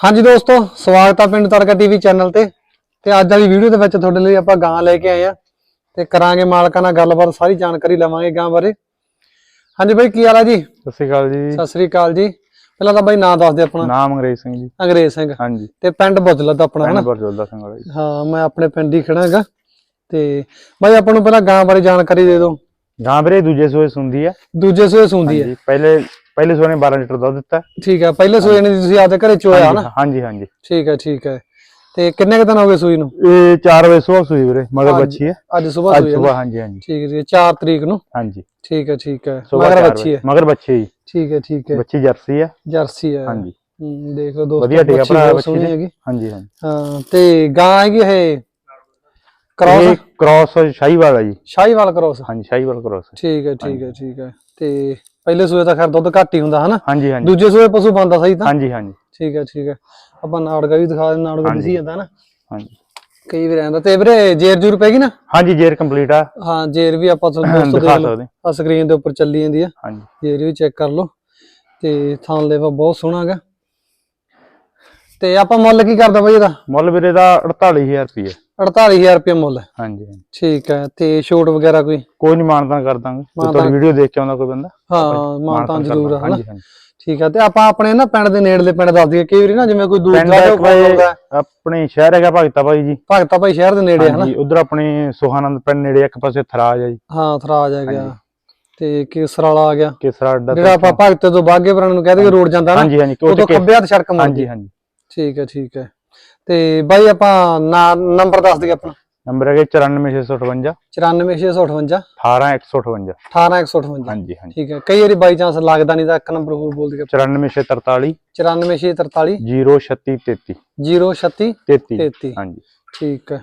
ਹਾਂਜੀ ਦੋਸਤੋ ਸਵਾਗਤ ਆ ਪਿੰਡ ਤੜਕਾ ਟੀਵੀ ਚੈਨਲ ਤੇ। ਤੇ ਅੱਜ ਵਾਲੀ ਵੀਡੀਓ ਦੇ ਵਿੱਚ ਤੁਹਾਡੇ ਲਈ ਆਪਾਂ ਗਾਂ ਲੈ ਕੇ ਆਏ ਆ। ਤੇ ਕਰਾਂਗੇ ਮਾਲਕਾਂ ਨਾਲ ਗੱਲਬਾਤ ਸਾਰੀ ਜਾਣਕਾਰੀ ਲਵਾਂਗੇ ਗਾਂ ਬਾਰੇ। ਹਾਂਜੀ ਬਾਈ ਕੀ ਹਾਲ ਆ ਜੀ? ਸਤਿ ਸ਼੍ਰੀ ਅਕਾਲ ਜੀ। ਸਤਿ ਸ੍ਰੀ ਅਕਾਲ ਜੀ। ਪਹਿਲਾਂ ਤਾਂ ਬਾਈ ਨਾਂ ਦੱਸ ਦੇ ਆਪਣਾ। ਨਾਮ ਅੰਗਰੇਜ਼ ਸਿੰਘ ਜੀ। ਅੰਗਰੇਜ਼ ਸਿੰਘ। ਹਾਂਜੀ। ਤੇ ਪਿੰਡ ਬੁੱਝਲਾ ਦਾ ਆਪਣਾ ਪਿੰਡ ਹਨਾ ਬਰਜੋਦਾ ਸਿੰਘ ਵਾਲਾ ਜੀ। ਹਾਂ ਮੈਂ ਆਪਣੇ ਪਿੰਡ ਹੀ ਖੜਾ ਹੈਗਾ ਤੇ ਬਾਈ ਆਪਾਂ ਨੂੰ ਪਹਿਲਾਂ ਗਾਂ ਬਾਰੇ ਜਾਣਕਾਰੀ ਦੇ ਦਿਓ। ਗਾਂ ਵੀਰੇ ਦੂਜੇ ਸੂਏ ਸੁੰਦੀ ਆ। ਦੂਜੇ ਸੂਏ ਸੂੰਦੀ ਹੈ ਹਾਂਜੀ ਪਹਿਲੇ ਪਹਿਲੇ ਸੂਏ ਨੇ 12 ਲੀਟਰ ਦੁੱਧ ਦਿੱਤਾ। ਠੀਕ ਹੈ ਪਹਿਲੇ ਸੂਏ ਨੇ ਤੁਸੀਂ ਆਪਦੇ ਘਰੇ ਚੋਇਆ ਹਨਾ ਹਾਂਜੀ ਹਾਂਜੀ। ਠੀਕ ਹੈ ਠੀਕ ਹੈ ਤੇ ਕਿੰਨੇ ਕੁ ਦਿਨ ਹੋ ਗਏ ਸੂਈ ਨੂੰ? ਇਹ 4 ਵਜੇ ਸਵੇਰ ਸੂਈ ਵੀਰੇ ਮਗਰ ਬੱਚੀ ਹੈ ਅੱਜ ਸਵੇਰ ਸੂਈ ਹੈ ਸਵੇਰ? ਹਾਂਜੀ ਹਾਂਜੀ। ਠੀਕ ਹੈ ਜੀ 4 ਤਰੀਕ ਨੂੰ? ਹਾਂਜੀ। ਠੀਕ ਹੈ ਠੀਕ ਹੈ ਸੁਬਾਹ ਮਗਰ ਬੱਚੀ। ਹੈ ਮਗਰ ਬੱਚੀ ਜੀ। ਠੀਕ ਹੈ ਠੀਕ ਹੈ ਬੱਚੀ ਜਰਸੀ ਆ। ਜਰਸੀ ਹੈ ਹਾਂਜੀ। ਹੂੰ, ਦੇਖ ਲਓ ਦੋਸਤੋ ਵਧੀਆ ਠੀਕ ਆ ਬੱਚੀ ਭਰਾ ਬੱਚੀ। ਹੈਗੀ। ਹਾਂਜੀ ਹਾਂਜੀ। ਹਾਂ ਤੇ ਗਾਂ ਹੈਗੀ ਇਹ? ਕ੍ਰਾਸ ਕ੍ਰਾਸ ਸ਼ਾਹੀਵਾਲ ਆ ਜੀ। ਸ਼ਾਹੀਵਾਲ ਕ੍ਰਾਸ ਹਾਂਜੀ ਸ਼ਾਹੀਵਾਲ ਕ੍ਰਾਸ ਠੀਕ ਹੈ ਠੀਕ ਹੈ ਠੀਕ ਹੈ। ਤੇ ਪਹਿਲੇ ਸੂਏ ਤਾਂ ਖੈਰ ਦੁੱਧ ਘੱਟ ਹੀ ਹੁੰਦਾ ਹਨਾ? ਹਾਂਜੀ ਹਾਂਜੀ। ਦੂਜੇ ਸੂਏ ਪਸ਼ੂ ਬੰਦਾ ਸਹੀ ਤਾਂ? ਹਾਂਜੀ ਹਾਂਜੀ। ਠੀਕ ਹੈ ਠੀਕ ਹੈ। ਆਪਾਂ ਨਾੜਗਾ ਵੀ ਦਿਖਾ ਦੇ ਨਾੜਗਾ ਦਿਸੀ ਜਾਂਦਾ ਨਾ ਹਾਂਜੀ। ਕਈ ਵਾਰ ਆਂਦਾ ਤੇ ਵੀਰੇ ਜੇਰ ਜੂਰ ਪੈਗੀ ਨਾ? ਹਾਂਜੀ ਜੇਰ ਕੰਪਲੀਟ ਆ। ਹਾਂ ਜੇਰ ਵੀ ਆਪਾਂ ਤੁਹਾਨੂੰ ਦਿਖਾ ਸਕਦੇ। ਆ ਸਕਰੀਨ ਦੇ ਉੱਪਰ ਚੱਲੀ ਜਾਂਦੀ ਆ। ਹਾਂਜੀ। ਜੇਰ ਵੀ ਚੈੱਕ ਕਰ ਲਓ। ਤੇ ਥਾਂ ਲੇਵਾ ਬਹੁਤ ਸੋਹਣਾ ਹੈਗਾ। ਤੇ ਆਪਾਂ ਮੁੱਲ ਕੀ ਕਰਦਾ ਬਾਈ ਇਹਦਾ? ਮੁੱਲ ਵੀਰੇ ਦਾ 48000 ਰੁਪਏ 48000 ਰੁਪਏ ਮੁੱਲ ਹੈ। ਹਾਂਜੀ ਹਾਂਜੀ। ਠੀਕ ਹੈ ਤੇ ਛੋਟ ਵਗੈਰਾ ਕੋਈ? ਕੋਈ ਨਹੀਂ ਮਾਨਤਾ ਕਰ ਦਾਂਗੇ। ਮਾਨਤਾਨ- ਤੁਹਾਡੀ ਵੀਡੀਓ ਦੇਖ ਕੇ ਆਉਂਦਾ ਕੋਈ ਬੰਦਾ? ਹਾਂ ਕਰ ਜ਼ਰੂਰ ਆ। ਹਨਾ? ਹਾਂਜੀ ਹਾਂਜੀ। ਠੀਕ ਹੈ ਤੇ ਆਪਾਂ ਆਪਣੇ ਨਾ ਪਿੰਡ ਦੇ ਨੇੜਲੇ ਪਿੰਡ ਦੱਸ ਦਈਏ। ਕਈ ਵਾਰੀ ਨਾ ਜਿਵੇਂ ਕੋਈ ਦੂਰ ਪਿੰਡ ਦਾ ਇੱਕ ਆਪਣੇ ਸ਼ਹਿਰ ਹੈਗਾ ਭਗਤਾ ਭਾਈ ਜੀ। ਭਗਤਾ ਭਾਈ ਸ਼ਹਿਰ ਦੇ ਨੇੜੇ ਹੈ ਹਨਾ? ਹਾਂਜੀ ਉਧਰ ਆਪਣੇ ਸੁਹਾਨੰਦ ਪਿੰਡ ਨੇੜੇ ਇੱਕ ਪਾਸੇ ਥਰਾਜ ਆ ਜੀ। ਹਾਂ ਥਰਾਜ ਆ ਗਿਆ ਤੇ ਕੇਸਰਾਲਾ ਆ ਗਿਆ। ਕਿਸਰਾ ਅੱਡਾ ਜਿਹੜਾ ਆਪਾਂ ਭਗਤੇ ਤੋਂ ਬਾਗੇ ਪੁਰਾਣੇ ਨੂੰ ਕਹਦੇ ਰੋਡ ਜਾਂਦਾ ਨਾ ਹਾਂਜੀ ਹਾਂਜੀ ਉਹ ਤੋਂ ਉੱਥੇ ਖੱਬੇ ਹੱਥ ਸੜਕ ਮੁੜਦੀ ਹਾਂਜੀ ਹਾਂਜੀ। ਠੀਕ ਹੈ ਠੀਕ ਹੈ। ਤੇ ਬਾਈ ਆਪਾਂ ਨੰਬਰ ਦੱਸ ਦਈਏ ਆਪਣਾ। ਨੰਬਰ ਹੈਗਾ 94658 94658 18158 18158 ਹਾਂਜੀ ਹਾਂਜੀ। ਠੀਕ ਹੈ ਕਈ ਵਾਰੀ ਬਾਈ ਚਾਂਸ ਲੱਗਦਾ ਨਹੀਂ ਤਾਂ ਇੱਕ ਨੰਬਰ ਹੋਰ ਬੋਲ ਦਈਏ 94643 94643 03633 036 33 33 ਹਾਂਜੀ। ਠੀਕ ਹੈ।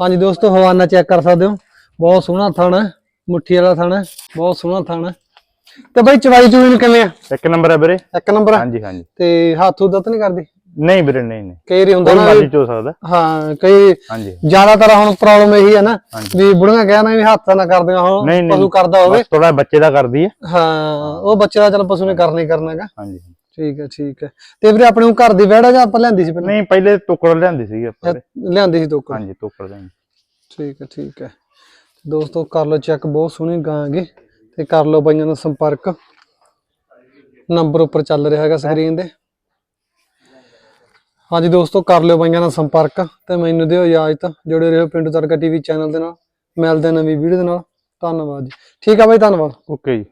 ਹਾਂਜੀ ਦੋਸਤੋ ਹਵਾਨਾ ਚੈੱਕ ਕਰ ਸਕਦੇ ਹੋ। ਬਹੁਤ ਸੋਹਣਾ ਥਣ ਹੈ ਮੁੱਠੀ ਵਾਲਾ ਥਣ ਹੈ ਬਹੁਤ ਸੋਹਣਾ ਥਣ। ਹੈ ਤੇ ਬਾਈ ਚਵਾਈ ਚੂਈ ਨੂੰ ਕਿਵੇਂ ਆ? ਇੱਕ ਨੰਬਰ ਹੈ ਵੀਰੇ। ਇੱਕ ਨੰਬਰ ਹਾਂਜੀ ਹਾਂਜੀ। ਤੇ ਹੱਥ ਉਦਤ ਨਹੀਂ ਕਰਦੀ? ਨਹੀਂ ਵੀਰੇ ਨਹੀਂ ਨਹੀਂ। ਕਈ ਵਾਰੀ ਹੁੰਦਾ ਕੋਈ ਨਾ ਮਰਜ਼ੀ ਵੀ- ਚੋ ਸਕਦਾ। ਹਾਂ ਕਈ ਹਾਂਜੀ। ਜ਼ਿਆਦਾਤਰ ਹੁਣ ਪ੍ਰੋਬਲਮ ਇਹੀ ਹੈ ਨਾ। ਵੀ ਬੁੜੀਆਂ ਕਹਿਣਾ ਵੀ ਹੱਥ ਨਾ ਕਰਦੀਆਂ ਹੁਣ ਨਹੀਂ। ਪਸ਼ੂ ਕਰਦਾ ਹੋਵੇ। ਬਸ ਥੋੜਾ ਬੱਚੇ ਦਾ ਕਰਦੀ ਹੈ। ਹਾਂ ਉਹ ਬੱਚੇ ਦਾ ਚਲ ਪਸ਼ੂ ਨੇ ਕਰਨਾ ਹੀ ਕਰਨਾ ਹੈਗਾ। ਹਾਂਜੀ। ਠੀਕ ਹੈ ਠੀਕ ਹੈ। ਤੇ ਵੀਰੇ ਆਪਣੇ ਉਹ ਘਰ ਦੀ ਵਿਹੜਾ ਜਾਂ ਆਪਾਂ ਲਿਆਂਦੀ ਸੀ ਪਹਿਲਾਂ? ਨਹੀਂ ਪਹਿਲੇ ਟੁਕੜ ਲਿਆਂਦੀ ਸੀ ਆਪਾਂ ਵੀਰੇ। ਲਿਆਂਦੀ ਸੀ ਤੋਕੜ ਹਾਂਜੀ ਟੁਕੜ ਲਿਆਂਦੀ। ਠੀਕ ਹੈ ਠੀਕ ਹੈ। ਦੋਸਤੋ ਕਰ ਲਓ ਚੈੱਕ ਬਹੁਤ ਸੋਹਣੀ ਗਾਂ ਹੈਗੀ। ਤੇ ਕਰ ਲਓ ਬਾਈਆਂ ਨਾਲ ਸੰਪਰਕ। ਨੰਬਰ ਉੱਪਰ ਚੱਲ ਰਿਹਾ ਹੈਗਾ ਸਕਰੀਨ ਦੇ। ਹਾਂਜੀ ਦੋਸਤੋ, ਕਰ ਲਿਓ ਬਾਈਆਂ ਨਾਲ ਸੰਪਰਕ ਤੇ ਮੈਨੂੰ ਦਿਓ ਇਜਾਜ਼ਤ, ਜੁੜੇ ਰਹੋ ਪਿੰਡੂ ਤੜਕਾ ਟੀਵੀ ਚੈਨਲ ਦੇ ਨਾਲ, ਮਿਲਦੇ ਨਵੀਂ ਵੀਡੀਓ ਦੇ ਨਾਲ, ਧੰਨਵਾਦ ਜੀ। ਠੀਕ ਆ ਬਾਈ, ਧੰਨਵਾਦ। ਓਕੇ ਜੀ।